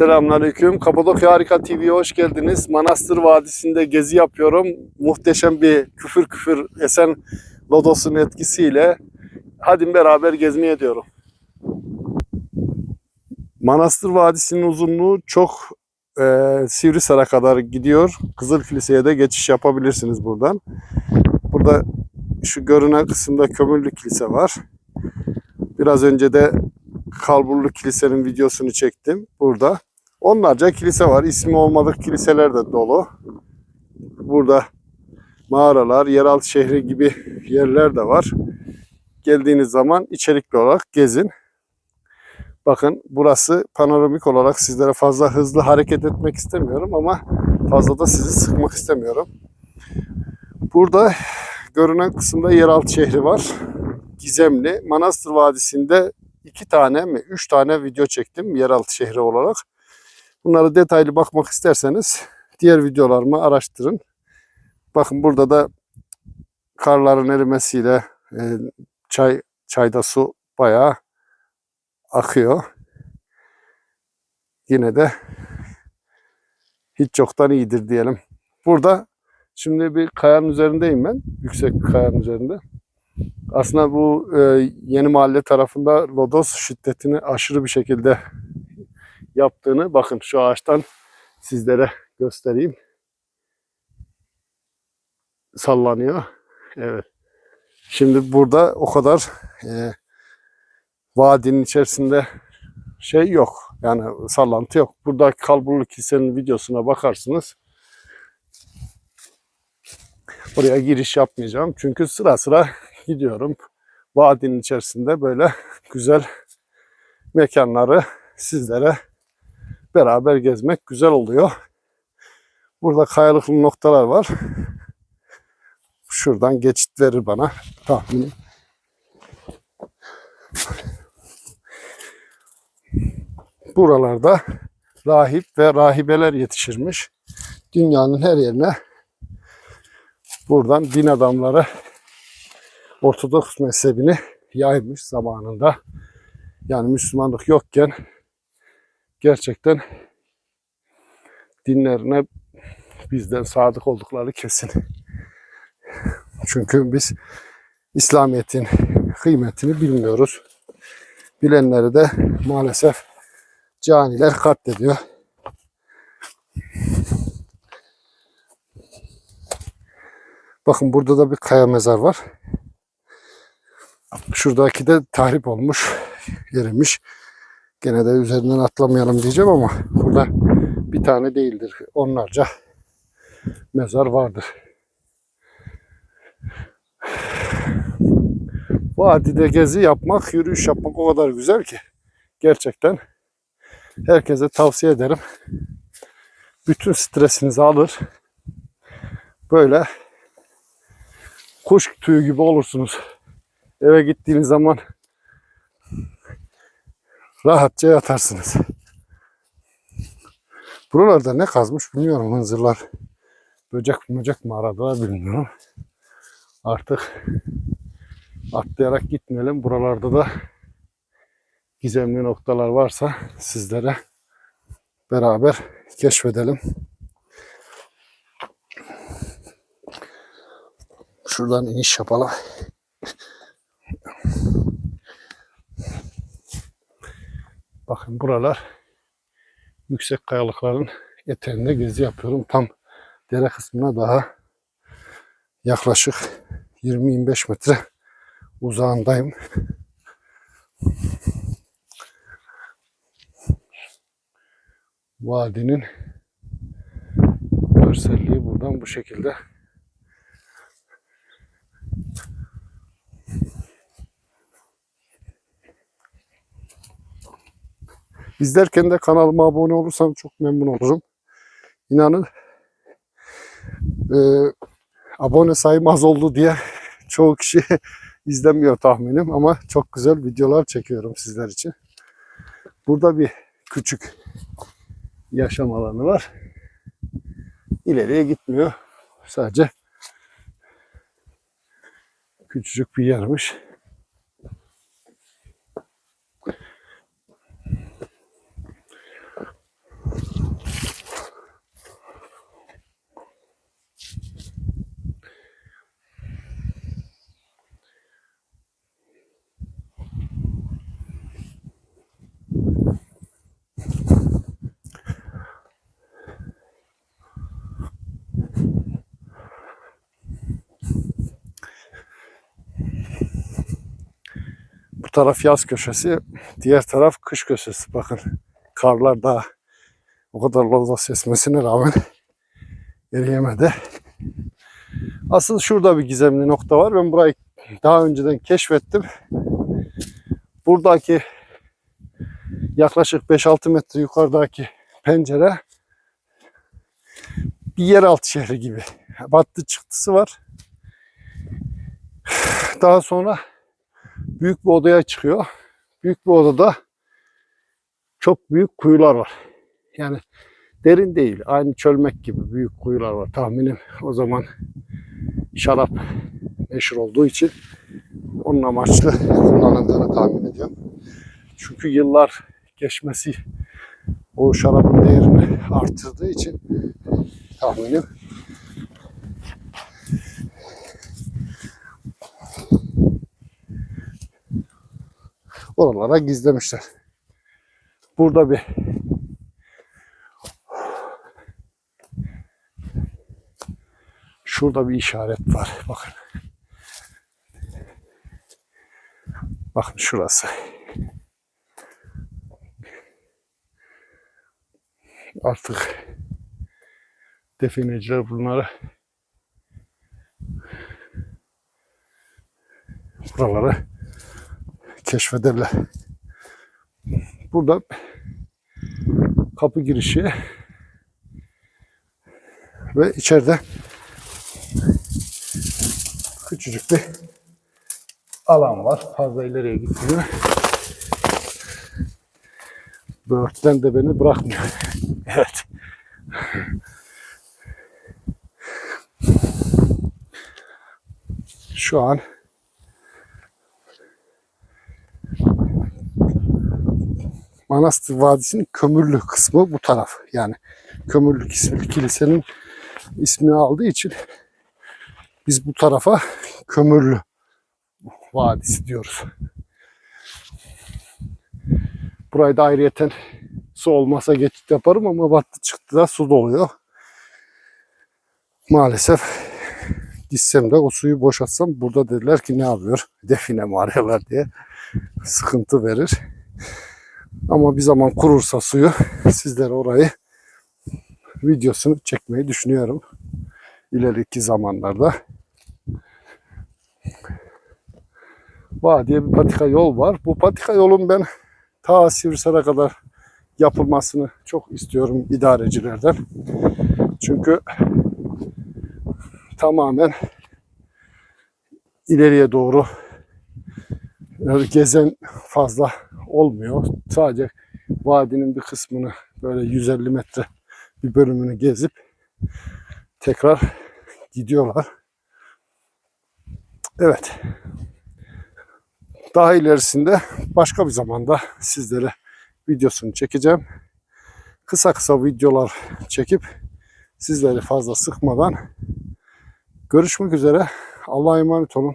Selamünaleyküm. Kapadokya Harika TV'ye hoş geldiniz. Manastır Vadisi'nde gezi yapıyorum. Muhteşem bir küfür küfür esen lodosun etkisiyle. Hadi beraber gezmeye diyorum. Manastır Vadisi'nin uzunluğu çok e, Sivrisar'a kadar gidiyor. Kızıl Kilise'ye de geçiş yapabilirsiniz buradan. Burada şu görünen kısımda Kömürlü Kilise var. Biraz önce de Kalburlu Kilise'nin videosunu çektim burada. Onlarca kilise var. İsmi olmadık kiliseler de dolu. Burada mağaralar, yeraltı şehri gibi yerler de var. Geldiğiniz zaman içerikli olarak gezin. Bakın burası panoramik olarak sizlere fazla hızlı hareket etmek istemiyorum ama fazla da sizi sıkmak istemiyorum. Burada görünen kısımda yeraltı şehri var. Gizemli. Manastır Vadisi'nde iki tane mi, üç tane video çektim yeraltı şehri olarak. Bunları detaylı bakmak isterseniz diğer videolarımı araştırın. Bakın burada da karların erimesiyle e, çay çayda su bayağı akıyor. Yine de hiç çoktan iyidir diyelim. Burada şimdi bir kayanın üzerindeyim ben. Yüksek bir kayanın üzerinde. Aslında bu e, yeni mahalle tarafında lodos şiddetini aşırı bir şekilde yaptığını bakın şu ağaçtan sizlere göstereyim. Sallanıyor. Evet. Şimdi burada o kadar e, vadinin içerisinde şey yok. Yani sallantı yok. Burada Kalburlu Kilise'nin videosuna bakarsınız. Buraya giriş yapmayacağım. Çünkü sıra sıra gidiyorum. Vadinin içerisinde böyle güzel mekanları sizlere beraber gezmek güzel oluyor. Burada kayalıklı noktalar var. Şuradan geçit verir bana tahminim. Buralarda rahip ve rahibeler yetişirmiş. Dünyanın her yerine buradan din adamları Ortodoks mezhebini yaymış zamanında. Yani Müslümanlık yokken gerçekten dinlerine bizden sadık oldukları kesin. Çünkü biz İslamiyet'in kıymetini bilmiyoruz. Bilenleri de maalesef caniler katlediyor. Bakın burada da bir kaya mezar var. Şuradaki de tahrip olmuş, yerimiş. Gene de üzerinden atlamayalım diyeceğim ama burada bir tane değildir. Onlarca mezar vardır. Vadide gezi yapmak, yürüyüş yapmak o kadar güzel ki. Gerçekten herkese tavsiye ederim. Bütün stresinizi alır. Böyle kuş tüyü gibi olursunuz. Eve gittiğiniz zaman rahatça yatarsınız. Buralarda ne kazmış bilmiyorum hınzırlar. Böcek böcek mi aradılar bilmiyorum. Artık atlayarak gitmeyelim. Buralarda da gizemli noktalar varsa sizlere beraber keşfedelim. Şuradan iniş yapalım. Bakın buralar yüksek kayalıkların eteğinde gezi yapıyorum. Tam dere kısmına daha yaklaşık 20-25 metre uzağındayım. Vadinin görselliği buradan bu şekilde. İzlerken de kanalıma abone olursanız çok memnun olurum. İnanın e, abone sayım az oldu diye çoğu kişi izlemiyor tahminim ama çok güzel videolar çekiyorum sizler için. Burada bir küçük yaşam alanı var. İleriye gitmiyor. Sadece küçücük bir yermiş. Taraf yaz köşesi, diğer taraf kış köşesi. Bakın karlar daha o kadar lodos esmesine rağmen eriyemedi. Asıl şurada bir gizemli nokta var. Ben burayı daha önceden keşfettim. Buradaki yaklaşık 5-6 metre yukarıdaki pencere bir yeraltı şehri gibi. Battı çıktısı var. Daha sonra büyük bir odaya çıkıyor. Büyük bir odada çok büyük kuyular var. Yani derin değil. Aynı çölmek gibi büyük kuyular var. Tahminim o zaman şarap meşhur olduğu için onun amaçlı kullanıldığını tahmin ediyorum. Çünkü yıllar geçmesi o şarabın değerini arttırdığı için tahminim oralara gizlemişler. Burada bir şurada bir işaret var. Bakın. Bakın şurası. Artık defineciler bunları buraları keşfederler. Burada kapı girişi ve içeride küçücük bir alan var. Fazla ileriye gitmiyor. Böğürtlen de beni bırakmıyor. evet. Şu an Manastır Vadisi'nin kömürlü kısmı bu taraf. Yani kömürlük isimli kilisenin ismini aldığı için biz bu tarafa kömürlü vadisi diyoruz. Burayı da ayrıyeten su olmasa geçit yaparım ama battı çıktı da su doluyor. Maalesef gitsem de o suyu boşaltsam burada dediler ki ne yapıyor? Define mi diye sıkıntı verir. Ama bir zaman kurursa suyu sizlere orayı videosunu çekmeyi düşünüyorum. İleriki zamanlarda. Vadiye bir patika yol var. Bu patika yolun ben ta Sivrisar'a kadar yapılmasını çok istiyorum idarecilerden. Çünkü tamamen ileriye doğru yani gezen fazla olmuyor. Sadece vadinin bir kısmını böyle 150 metre bir bölümünü gezip tekrar gidiyorlar. Evet. Daha ilerisinde başka bir zamanda sizlere videosunu çekeceğim. Kısa kısa videolar çekip sizleri fazla sıkmadan görüşmek üzere. Allah'a emanet olun.